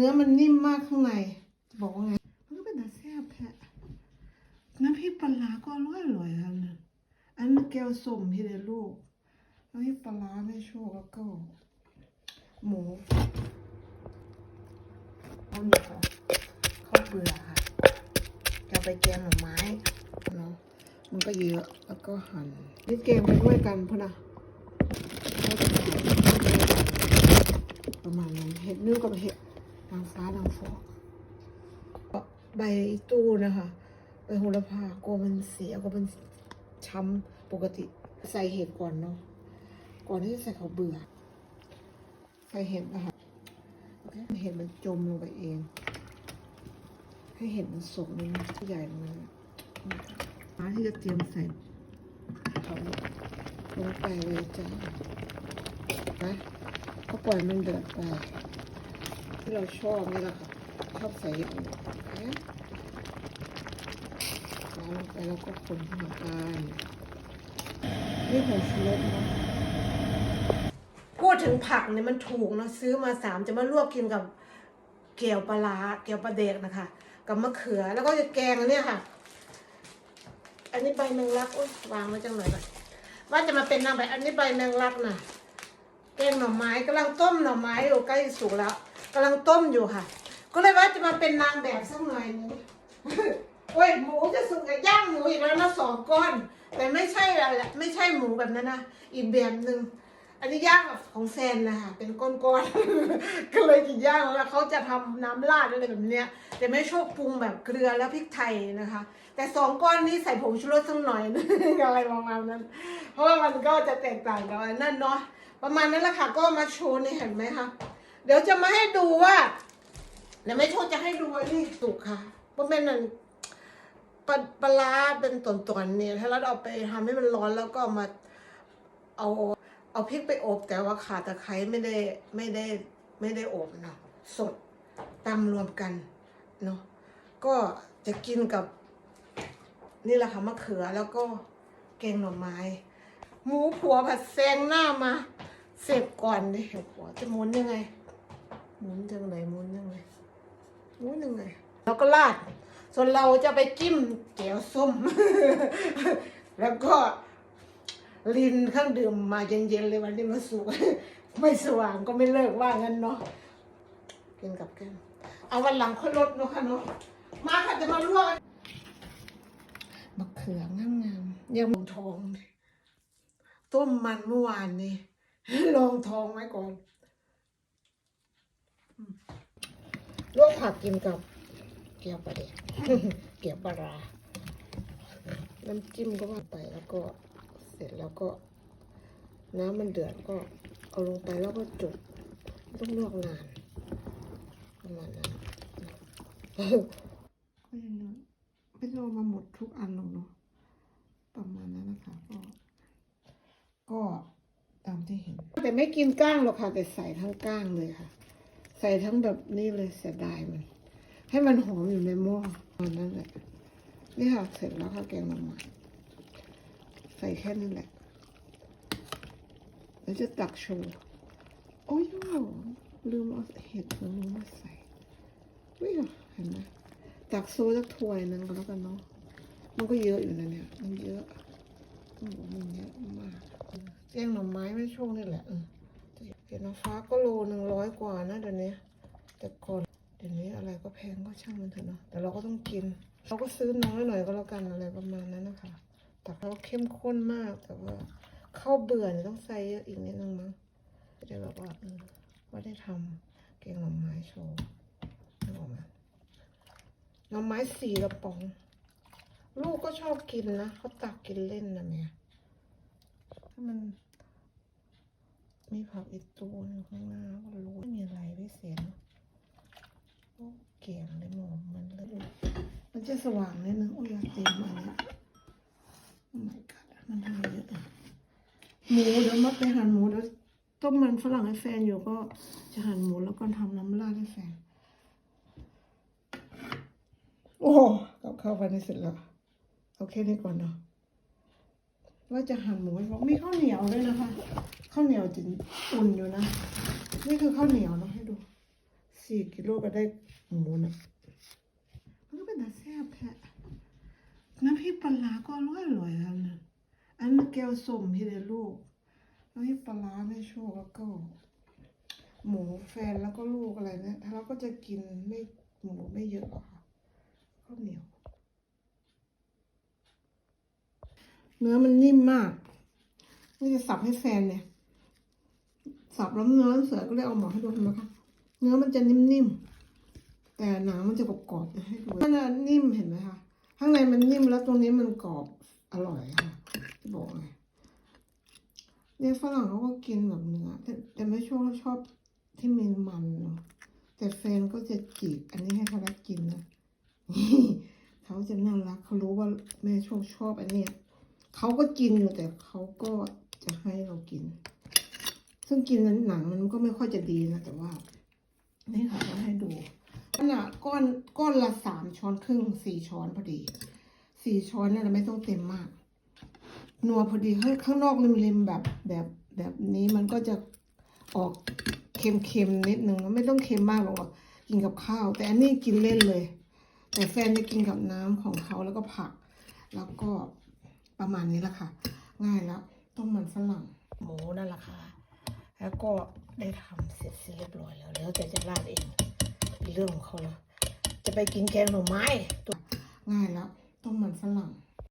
เนื้อมันนิ่มมากข้างใน จะบอกว่าไง มันก็เป็นแต่แซ่บแท้น้ำพริกปลาก็อร่อยอร่อยครับนะอันนี้แก้วส้มที่ได้ลูกน้ำพริกปลาไม่โชคแล้วก็ หมูเอาหนึ่งค่ะข้าวเบื่อค่ะ จะไปแกงหน่อไม้เนาะมันก็เยอะแล้วก็หั่นนี่แกงไปด้วยกันพะนะให้เป็นเห็ดประมาณนั้นเห็ดนิ้วกับเห็ด นางฟ้านางฟอกใบตู้นะคะใบโหระพากลัวมันเสียกลัวมันช้ำปกติใส่เห็ดก่อนเนาะก่อนที่จะใส่เขาเบื่อ ใส่เห็ดนะคะเห็ดมันจมลงไปเอง ให้เห็ดมันสุกมันใหญ่ลงมาม้าที่จะเตรียมใส่เขาลงไปเลยจ้านะก็ปล่อยมันเดือดไป ที่เราชอบนี่แหละค่ะชอบใส่เห็ดนะแล้วลงไปแล้วก็คนเข้ามากันนี่ผงชูรสนะพูดถึงผักเนี่ยมันถูกนะซื้อมาสามจะมาลวกกินกับเกี๊ยวปลาร้าเกี๊ยวปลาเด็กนะคะ กับมะเขือแล้วก็จะแกงเนี้ยค่ะ อันนี้ใบแมงลักโอ๊ยวางไว้จังหน่อยก่อนว่าจะมาเป็นนางแบบอันนี้ใบแมงลักน่ะแกงหน่อไม้กำลังต้มหน่อไม้อยู่ใกล้สุกแล้วำลังต้มอยู่ค่ะ ก็เลยว่าจะมาเป็นนางแบบสักหน่อยนึงโอ้ยหมูจะสุกกับย่างหมูอีกแล้วนะสองก้อน แต่ไม่ใช่อะไรละไม่ใช่หมูแบบนั้นนะอีกแบบหนึ่งอันนี้ย่างแบบของแซนนะคะเป็นก้อนๆ ก็เลยกินย่างแล้วเขาจะทำน้ำราดอะไรแบบเนี้ย แต่ไม่ชอบปรุงแบบเกลือแล้วพริกไทยนะคะ แต่สองก้อนนี้ใส่ผงชูรสสักหน่อยนึงอะไรประมาณนั้น เพราะว่ามันก็จะแตกต่างกันนั่นเนาะประมาณนั้นแหละค่ะก็มาโชว์นี่เห็นไหมคะ เดี๋ยวจะมาให้ดูว่าเดี๋ยวไม่โชว์จะให้ดูว่านี่สุกค่ะว่าเป็นนั่นปลาปลาเป็นตอนๆเนี่ยถ้าเราเอาไปทำให้มันร้อนแล้วก็มาเอาเอาพริกไปอบแต่ว่าขาตะไคร้ไม่ได้ไม่ได้ไม่ได้อบเนาะสดตำรวมกันเนาะก็จะกินกับ นี่แหละค่ะมะเขือแล้วก็แกงหน่อไม้ หมูผัวผัดแซงหน้ามา เสร็จก่อนดิผัวจะมุนยังไง หมุนยังไงหมุนยังไงหมุนยังไงแล้วก็ราด ส่วนเราจะไปจิ้มแก้วส้ม แล้วก็ลินเครื่องดื่มมาเย็นๆเลยวันนี้มาสุกไม่สว่างก็ไม่เลิกว่างั้นเนาะกินกับแก้มเอาวันหลังค่อยลดเนาะค่ะเนาะมาค่ะจะมาลวกมะเขืองามๆยังลงทอง ต้มมันเมื่อวานนี้ลองทองไว้ก่อนอืม ลวกผักกินกับเกี๊ยวปลาเด็กเกี๊ยวปลาร้าน้ำจิ้มก็ว่าไปแล้วก็เสร็จแล้วก็ น้ำมันเดือดก็เอาลงไปแล้วก็จุดต้องลวกนานประมาณนั้นก็ยังไม่ต้องเอามาหมดทุกอันหรอกเนาะประมาณนั้นนะคะก็ ก็ตามที่เห็น แต่ไม่กินก้างหรอกค่ะแต่ใส่ทั้งก้างเลยค่ะ ใส่ทั้งแบบนี้เลยเสียดายมัน ให้มันหอมอยู่ในหม้อตอนนั้นแหละนี่ค่ะเสร็จแล้วค่ะแกงหน่อไม้ใส่แค่นี้แหละแล้วจะตักโชว์โอ้ยลืมเอาเห็ดตรงนี้มาใส่วิ่งเห็นไหมตักโซ่สักถ้วยนึงก็แล้วกันเนาะมันก็เยอะอยู่นะเนี่ย มันเยอะโอ้โหมันเยอะมากแกงหน่อไม้ไม่ช่วงนี่แหละเออ เห็ดนางฟ้าก็โลหนึ่งร้อยกว่านะเดี๋ยวนี้ แต่ก่อนเดี๋ยวนี้อะไรก็แพงก็ช่างมันเถอะเนาะแต่เราก็ต้องกิน เราก็ซื้อน้อยหน่อยก็แล้วกันอะไรประมาณนั้นนะคะ แต่เขาเข้มข้นมากแต่ว่าข้าวเบื่อเนี่ยต้องใส่เยอะอีกนิดนึงมั้งจะได้แบบว่าเออว่าได้ทำแกงหน่อไม้โชว์นึกออกไหมหน่อไม้สี่กระป๋อง ลูกก็ชอบกินนะเขาตักกินเล่นนะเนี่ถ้ามัน มีผักอีกตัวนึงข้างหน้าก็รู้ไม่มีอะไรพิเศษเนโอ้เก่งเลยหมอมมันเลยมันจะสว่างนิดนึงโอ้ยเต็มอันนี้โอ้ my god มันทำเยอะหมูเดี๋ยวมาไปหั่นหมูเดี๋ยวต้มมันฝรั่งให้แฟนอยู่ก็จะหั่นหมูแล้วก็ทำน้ำราดให้แฟน โอ้กับข้าววันนี้เสร็จแล้ว เอาแค่นี้ก่อนเนาะ ว่าจะหั่นหมูให้เขามีข้าวเหนียวด้วยนะคะข้าวเหนียวจินอุ่นอยู่นะ นี่คือข้าวเหนียวเนาะให้ดูสี่กิโลก็ได้หมูนะมันก็เป็นตาแซ่บแท้น้ำพริกปลาร้าก็อร่อยอร่อยแล้วนะอันนั้แก้วส้มที่ได้ลูกน้ำพริกปลาร้าไม่โชคแล้วก็ หมูแฟนแล้วก็ลูกอะไรเนี่ยถ้าเราก็จะกินไม่หมูไม่เยอะหรอกค่ะข้าวเหนียว เนื้อมันนิ่มมากนี่จะสับให้แฟนเนี่ย สับแล้วเนื้อเสือก็เลยเอาหมอให้ดูเห็นะคะ เนื้อมันจะนิ่มๆ แต่หนังมันจะกรอบๆเดี๋ยวให้ดูมันจะนิ่มเห็นไหมคะ ข้างในมันนิ่มแล้วตรงนี้มันกรอบอร่อยค่ะจะบอกเลยเนี่ยฝรั่งเขาก็กินแบบเนื้อแต่แต่ไม่ชอบชอบที่มีมันเนาะแต่แฟนก็จะจีบอันนี้ให้เขารักกินนะเขาจะน่ารักเขารู้ว่าแม่ชอบชอบอันเนี้ย เขาก็กินอยู่แต่เขาก็จะให้เรากิน ซึ่งกินนั้นหนังมันก็ไม่ค่อยจะดีนะแต่ว่า นี่ค่ะจะให้ดูนั่นอะก้อนก้อนละสามช้อนครึ่งสี่ช้อนพอดีสี่ช้อนเนี่ยเราไม่ต้องเต็มมากนัวพอดีข้างข้างนอกริมๆแบบแบบแบบนี้มันก็จะออกเค็มๆนิดนึงไม่ต้องเค็มมากหรอกกินกับข้าว แต่อันนี้กินเล่นเลย แต่แฟนจะกินกับน้ำของเขาแล้วก็ผัก แล้วก็ ประมาณนี้แหละค่ะ ง่ายแล้วต้มมันฝรั่งหมูนั่นแหละค่ะ แล้วก็ได้ทำเสร็จเรียบร้อยแล้วแล้วแต่จะราดเองเป็นเรื่องของเขาแล้วจะไปกินแกงหน่อไม้ตัวง่ายแล้วต้มมันฝรั่ง